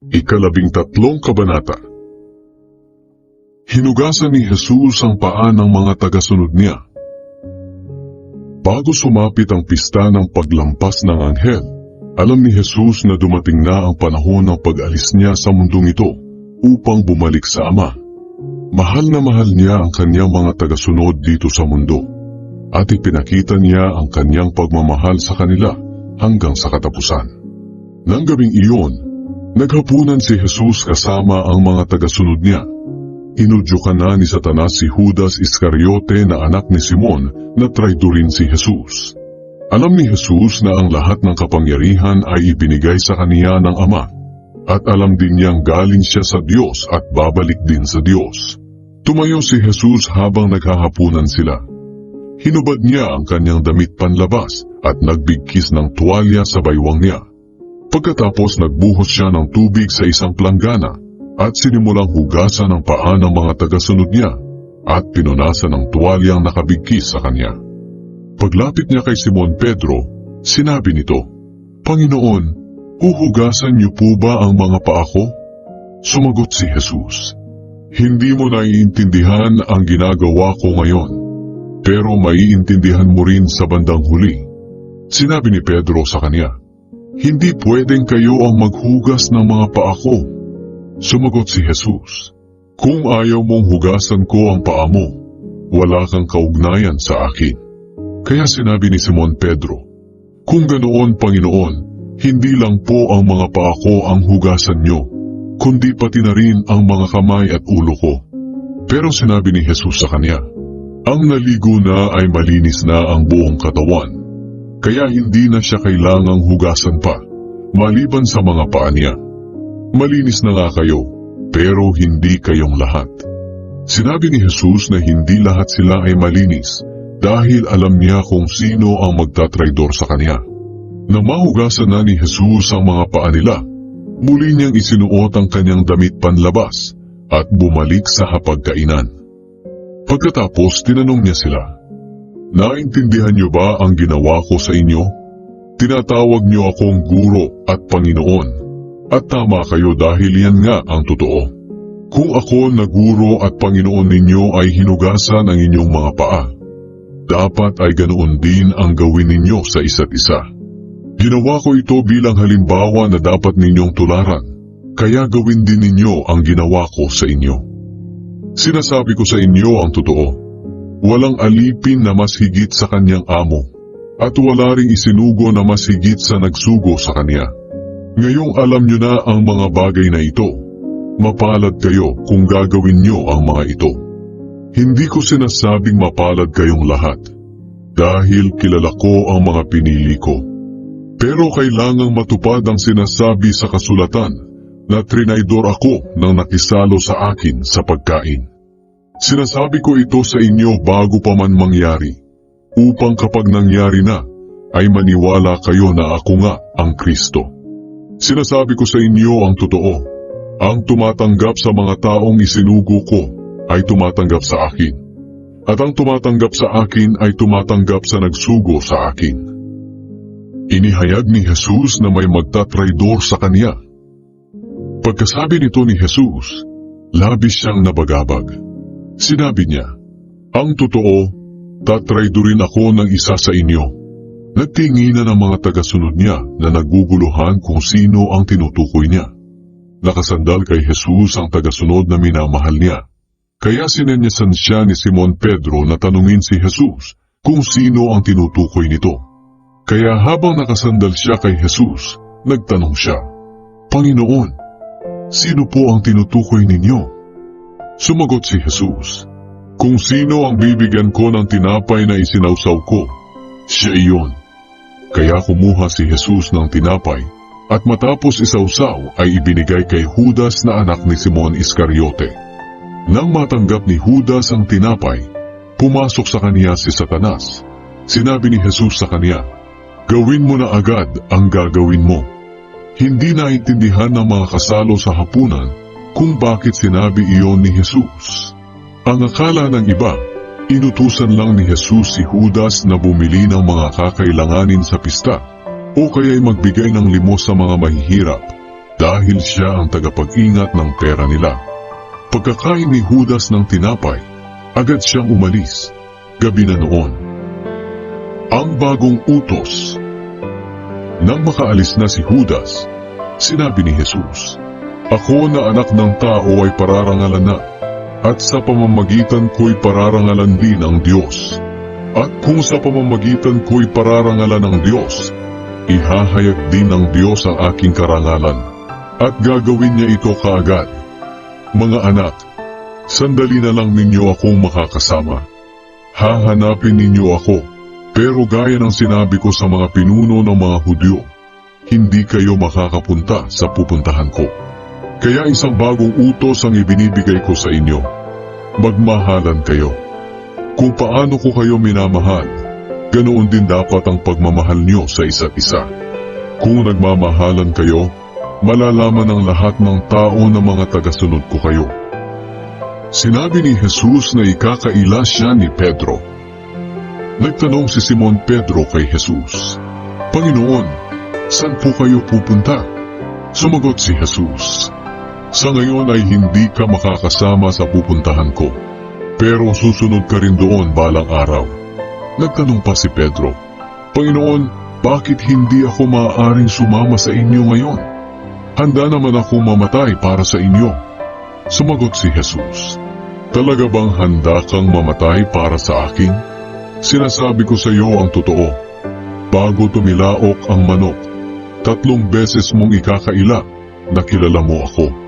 Ikalabing tatlong kabanata Hinugasan ni Jesus ang paa ng mga tagasunod niya. Bago sumapit ang pista ng paglampas ng anghel, alam ni Jesus na dumating na ang panahon ng pag-alis niya sa mundong ito upang bumalik sa Ama. Mahal na mahal niya ang kanyang mga tagasunod dito sa mundo at ipinakita niya ang kanyang pagmamahal sa kanila hanggang sa katapusan. Nang gabing iyon, naghapunan si Jesus kasama ang mga tagasunod niya. Inudyukan na ni Satanas si Judas Iscariote na anak ni Simon na traidorin si Jesus. Alam ni Jesus na ang lahat ng kapangyarihan ay ibinigay sa kaniya ng Ama at alam din niyang galing siya sa Diyos at babalik din sa Diyos. Tumayo si Jesus habang naghahapunan sila. Hinubad niya ang kanyang damit panlabas at nagbigkis ng tuwalya sa baywang niya. Pagkatapos nagbuhos siya ng tubig sa isang planggana at sinimulang hugasan ang paa ng mga tagasunod niya at pinunasan ng tuwalyang nakabigkis sa kanya. Paglapit niya kay Simon Pedro, sinabi nito, Panginoon, huhugasan niyo po ba ang mga paa ko? Sumagot si Jesus, Hindi mo naiintindihan ang ginagawa ko ngayon, pero maiintindihan mo rin sa bandang huli. Sinabi ni Pedro sa kanya, Hindi pwedeng kayo ang maghugas ng mga paa ko. Sumagot si Jesus, Kung ayaw mong hugasan ko ang paa mo, wala kang kaugnayan sa akin. Kaya sinabi ni Simon Pedro, Kung ganoon Panginoon, hindi lang po ang mga paa ko ang hugasan nyo, kundi pati na rin ang mga kamay at ulo ko. Pero sinabi ni Jesus sa kanya, Ang naligo na ay malinis na ang buong katawan, kaya hindi na siya kailangang hugasan pa, maliban sa mga paa niya. Malinis na nga kayo, pero hindi kayong lahat. Sinabi ni Jesus na hindi lahat sila ay malinis dahil alam niya kung sino ang magtatraidor sa kanya. Nang mahugasan na ni Jesus ang mga paa nila, muli niyang isinuot ang kanyang damit panlabas at bumalik sa hapagkainan. Pagkatapos tinanong niya sila, Naintindihan niyo ba ang ginawa ko sa inyo? Tinatawag niyo akong guro at Panginoon. At tama kayo dahil yan nga ang totoo. Kung ako na guro at Panginoon ninyo ay hinugasan ang inyong mga paa, dapat ay ganoon din ang gawin ninyo sa isa't isa. Ginawa ko ito bilang halimbawa na dapat ninyong tularan, kaya gawin din ninyo ang ginawa ko sa inyo. Sinasabi ko sa inyo ang totoo. Walang alipin na mas higit sa kanyang amo, at wala ring isinugo na mas higit sa nagsugo sa kanya. Ngayong alam nyo na ang mga bagay na ito, mapalad kayo kung gagawin nyo ang mga ito. Hindi ko sinasabing mapalad kayong lahat, dahil kilala ko ang mga pinili ko. Pero kailangang matupad ang sinasabi sa kasulatan na trinaydor ako nang nakisalo sa akin sa pagkain. Sinasabi ko ito sa inyo bago pa man mangyari, upang kapag nangyari na, ay maniwala kayo na ako nga ang Kristo. Sinasabi ko sa inyo ang totoo, ang tumatanggap sa mga taong isinugo ko ay tumatanggap sa akin, at ang tumatanggap sa akin ay tumatanggap sa nagsugo sa akin. Inihayag ni Jesus na may magtatraidor sa kanya. Pagkasabi nito ni Jesus, labis siyang nabagabag. Sinabi niya, Ang totoo, tatraidorin ako ng isa sa inyo. Nagtinginan ang mga tagasunod niya na naguguluhan kung sino ang tinutukoy niya. Nakasandal kay Jesus ang tagasunod na minamahal niya. Kaya sinenyasan siya ni Simon Pedro na tanungin si Jesus kung sino ang tinutukoy nito. Kaya habang nakasandal siya kay Jesus, nagtanong siya, Panginoon, sino po ang tinutukoy ninyo? Sumagot si Jesus, Kung sino ang bibigyan ko ng tinapay na isinawsaw ko, siya iyon. Kaya kumuha si Jesus ng tinapay at matapos isawsaw ay ibinigay kay Judas na anak ni Simon Iscariote. Nang matanggap ni Judas ang tinapay, pumasok sa kanya si Satanas. Sinabi ni Jesus sa kanya, Gawin mo na agad ang gagawin mo. Hindi naintindihan ng mga kasalo sa hapunan kung bakit sinabi iyon ni Jesus. Ang akala ng iba, inutusan lang ni Jesus si Judas na bumili ng mga kakailanganin sa pista o kaya'y magbigay ng limos sa mga mahihirap. dahil siya ang tagapag-ingat ng pera nila. Pagkakain ni Judas ng tinapay, agad siyang umalis. Gabi na noon. Ang bagong utos. Nang makaalis na si Judas, sinabi ni Jesus, Ako na anak ng tao ay pararangalan na, at sa pamamagitan ko'y pararangalan din ang Diyos. At kung sa pamamagitan ko'y pararangalan ng Diyos, ihahayag din ng Diyos ang aking karangalan, at gagawin niya ito kaagad. Mga anak, sandali na lang ninyo akong makakasama. Hahanapin ninyo ako, pero gaya ng sinabi ko sa mga pinuno ng mga Hudyo, hindi kayo makakapunta sa pupuntahan ko. Kaya isang bagong utos ang ibinibigay ko sa inyo. Magmahalan kayo. Kung paano ko kayo minamahal, ganoon din dapat ang pagmamahal nyo sa isa't isa. Kung nagmamahalan kayo, malalaman ng lahat ng tao na mga tagasunod ko kayo. Sinabi ni Jesus na ikakaila siya ni Pedro. Nagtanong si Simon Pedro kay Jesus, Panginoon, saan po kayo pupunta? Sumagot si Jesus, Sa ngayon ay hindi ka makakasama sa pupuntahan ko, pero susunod ka rin doon balang araw. Nagtanong pa si Pedro, Panginoon, bakit hindi ako maaaring sumama sa inyo ngayon? Handa naman ako mamatay para sa inyo. Sumagot si Jesus, Talaga bang handa kang mamatay para sa akin? Sinasabi ko sa iyo ang totoo. Bago tumilaok ang manok, tatlong beses mong ikakaila na kilala mo ako.